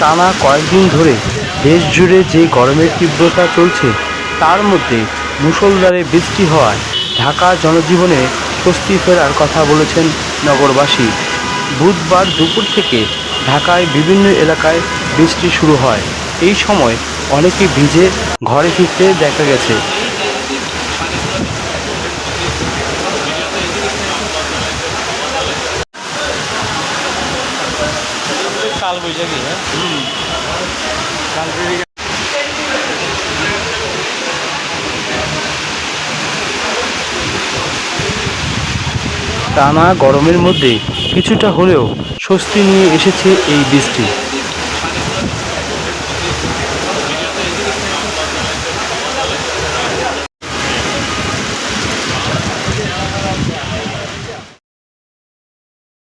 টানা কয়েকদিন ধরে দেশ জুড়ে যে গরমের তীব্রতা চলছে, তার মধ্যে মুসলধারে বৃষ্টি হওয়ায় ঢাকা জনজীবনে স্বস্তি ফেরার কথা বলেছেন নগরবাসী। বুধবার দুপুর থেকে ঢাকায় বিভিন্ন এলাকায় বৃষ্টি শুরু হয়। এই সময় অনেকে ভিজে ঘরে ফিরতে দেখা গেছে। কাল বৈশাখী হ্যাঁ? টানা গরমের মধ্যে কিছুটা হলেও স্বস্তি নিয়ে এসেছে এই বৃষ্টি।